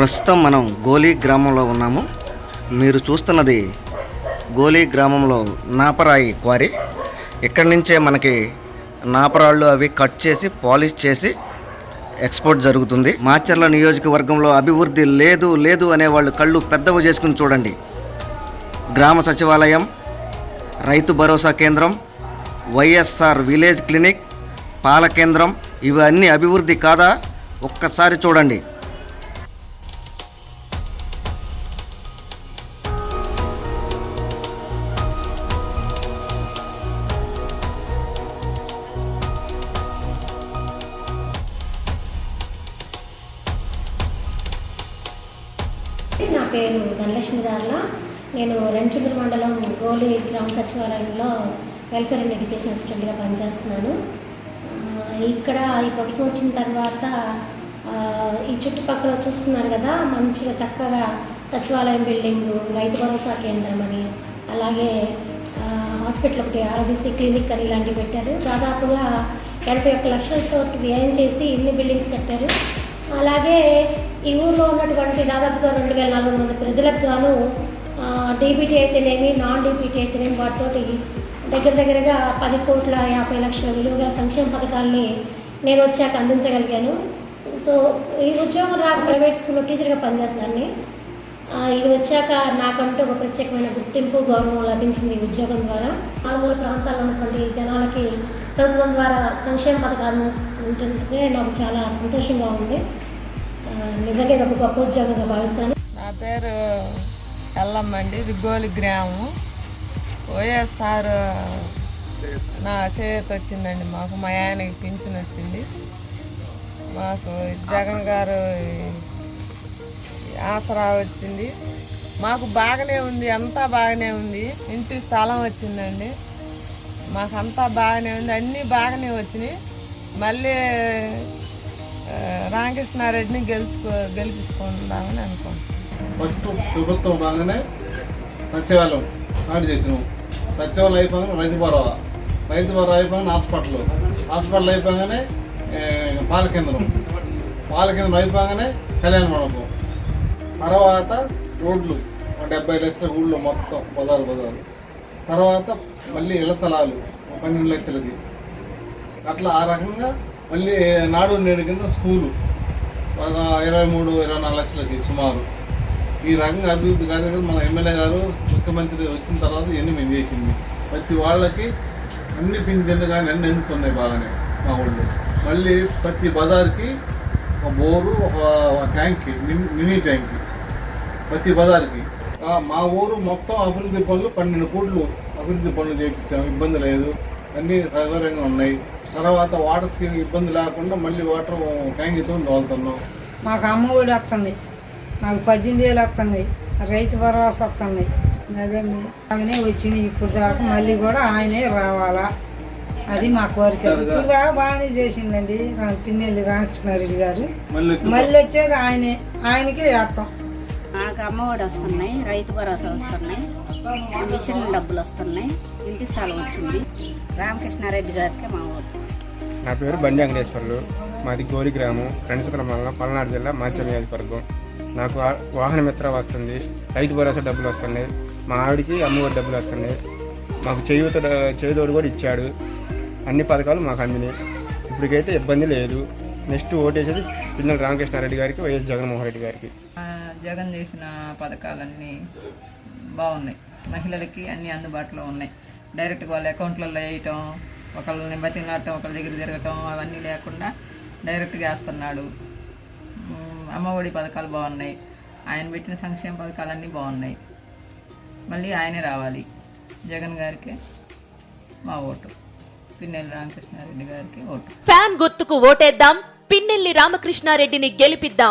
ప్రస్తుతం మనం గోలీ గ్రామంలో ఉన్నాము. మీరు చూస్తున్నది గోలీ గ్రామంలో నాపరాయి క్వారీ. ఇక్కడి నుంచే మనకి నాపరాళ్ళు అవి కట్ చేసి పాలిష్ చేసి ఎక్స్పోర్ట్ జరుగుతుంది. మాచర్ల నియోజకవర్గంలో అభివృద్ధి లేదు లేదు అనేవాళ్ళు కళ్ళు పెద్దవి చేసుకుని చూడండి. గ్రామ సచివాలయం రైతు భరోసా కేంద్రం వైఎస్ఆర్ విలేజ్ క్లినిక్ పాల కేంద్రం ఇవన్నీ అభివృద్ధి కాదా? ఒక్కసారి చూడండి. నా పేరు ధనలక్ష్మి దార్ల. నేను రెంచంద్ర మండలం గోలి గ్రామ సచివాలయంలో వెల్ఫేర్ అండ్ ఎడ్యుకేషన్ అసిస్టెంట్గా పనిచేస్తున్నాను. ఇక్కడ ఈ ప్రభుత్వం వచ్చిన తర్వాత ఈ చుట్టుపక్కల చూస్తున్నారు కదా మంచిగా చక్కగా సచివాలయం బిల్డింగ్ రైతు భరోసా కేంద్రం అని అలాగే హాస్పిటల్ ఒకటి ఆరోగ్యశ్రీ క్లినిక్ అని ఇలాంటివి పెట్టారు. దాదాపుగా ఎనభై ఒక్క లక్షలతో వ్యయం చేసి ఇన్ని బిల్డింగ్స్ కట్టారు. అలాగే ఈ ఊర్లో ఉన్నటువంటి దాదాపుగా రెండు వేల నాలుగు వందల ప్రజలకు గాను డీబీటీ అయితేనేమి నాన్ డీబీటీ అయితేనేమి వాటితోటి దగ్గర దగ్గరగా పది కోట్ల యాభై లక్షల విలువగా సంక్షేమ పథకాల్ని నేను వచ్చాక అందించగలిగాను. సో ఈ ఉద్యోగం నాకు ప్రైవేట్ స్కూల్లో టీచర్గా పనిచేస్తాను ఇది వచ్చాక నాకంటూ ఒక ప్రత్యేకమైన గుర్తింపు గౌరవం లభించింది ఈ ఉద్యోగం ద్వారా. మారుమూల ప్రాంతాల్లో ఉన్నటువంటి జనాలకి ప్రభుత్వం ద్వారా సంక్షేమ పథకాలు అందిస్తుంటే నాకు చాలా సంతోషంగా ఉంది. నిజంగా ఇది ఒక గొప్ప ఉద్యోగంగా భావిస్తాను. నా పేరు ఎల్లమ్మ అండి. ఇది గోలి గ్రామం. ఓఎస్ఆర్ నా చేతి వచ్చిందండి మాకు. మా ఆయనకి పింఛన్ వచ్చింది. మాకు జగన్ గారు ఆసరా వచ్చింది. మాకు బాగానే ఉంది అంతా బాగానే ఉంది. ఇంటి స్థలం వచ్చిందండి. మాకు అంతా బాగానే ఉంది. అన్నీ బాగానే వచ్చినాయి. మళ్ళీ రామకృష్ణారెడ్డిని గెలుచుకో గెలిపించుకుందామని అనుకుంటున్నాను ఫస్ట్ ప్రభుత్వం బాగానే సచివాలయం స్టార్ట్ చేసినాం. సచివాలయం అయిపోగానే రైతు భరోసా. రైతు భరోసా అయిపోగానే హాస్పిటల్. హాస్పిటల్ అయిపోగానే పాల కేంద్రం. పాల కేంద్రం అయిపోగానే కళ్యాణ మండపం. తర్వాత రోడ్లు. ఒక డెబ్బై లక్షల ఊళ్ళో మొత్తం బజారు బజారు. తర్వాత మళ్ళీ ఇళ్ళ స్థలాలు. పన్నెండు లక్షలకి అట్లా ఆ రకంగా మళ్ళీ నాడు నేడు కింద స్కూలు. ఒక ఇరవై మూడు ఇరవై నాలుగు లక్షలకి సుమారు. ఈ రకంగా అభివృద్ధి కార్యక్రమం మన ఎమ్మెల్యే గారు ముఖ్యమంత్రి వచ్చిన తర్వాత ఎన్ని చేసింది. ప్రతి వాళ్ళకి అన్ని పింఛన్లు కానీ అన్ని అందుతున్నాయి బాగానే మా ఊళ్ళో. మళ్ళీ ప్రతి బజార్కి ఒక బోరు ఒక ట్యాంక్ మినీ- మినీ ట్యాంక్ ప్రతి బజార్కి. మా ఊరు మొత్తం అభివృద్ధి పనులు పన్నెండు కోట్లు అభివృద్ధి పనులు చేయించాము ఇబ్బంది లేదు. అన్నీ సౌకర్యంగా ఉన్నాయి. తర్వాత వాటర్ స్కీమ్ ఇబ్బంది లేకుండా మళ్ళీ వాటర్ ట్యాంకీతో తోలుతున్నాం. మాకు అమ్మ ఒడి వస్తుంది. మాకు పద్దెనిమిది వేలు వస్తుంది. రైతు భరోసా వస్తుంది. అదండి అలాగనే వచ్చినాయి ఇప్పుడు దాకా. మళ్ళీ కూడా ఆయనే రావాలా? అది మా కోరిక. ఇప్పుడు దాకా బాగానే చేసిందండి పిన్నెల్లి రామకృష్ణారెడ్డి గారు. మళ్ళీ వచ్చేది ఆయనే ఆయనకే వేస్తాం నాకు అమ్మఒడి వస్తున్నాయి రైతు భరోసా వస్తున్నాయి మిషన్ డబ్బులు వస్తున్నాయి ఇంటి స్థలం వచ్చింది. రామకృష్ణారెడ్డి గారికి మా ఓటు నా పేరు బండి వెంకటేశ్వర్లు. మాది గోరి గ్రామం రెండుసతల మండలం పల్నాడు జిల్లా మాచల్ నియోజకవర్గం. నాకు వాహన మిత్ర వస్తుంది రైతు భరోసా డబ్బులు వస్తున్నాయి మా ఆవిడకి అమ్మఒడి డబ్బులు వస్తున్నాయి. మాకు చేయూత చేదోడు కూడా ఇచ్చాడు. అన్ని పథకాలు మాకు అందినాయి. ఇప్పటికైతే ఇబ్బంది లేదు. నెక్స్ట్ ఓటేసేది పిన్నెల రామకృష్ణారెడ్డి గారికి వైఎస్ జగన్మోహన్ రెడ్డి గారికి. జగన్ చేసిన పథకాలన్నీ బాగున్నాయి. మహిళలకి అన్నీ అందుబాటులో ఉన్నాయి. డైరెక్ట్గా వాళ్ళ అకౌంట్లలో వేయటం ఒకళ్ళని బతికినాటం ఒకళ్ళ దగ్గర తిరగటం అవన్నీ లేకుండా డైరెక్ట్గా వేస్తున్నాడు అమ్మ అమ్మఒడి పథకాలు బాగున్నాయి. ఆయన పెట్టిన సంక్షేమ పథకాలన్నీ బాగున్నాయి. మళ్ళీ ఆయనే రావాలి. జగన్ గారికి మా ఓటు. పిన్నెల్లి రామకృష్ణారెడ్డి గారికి ఓటు. ఫ్యాన్ గుర్తుకు ఓటేద్దాం. పిన్నెల్లి రామకృష్ణారెడ్డిని గెలిపిద్దాం.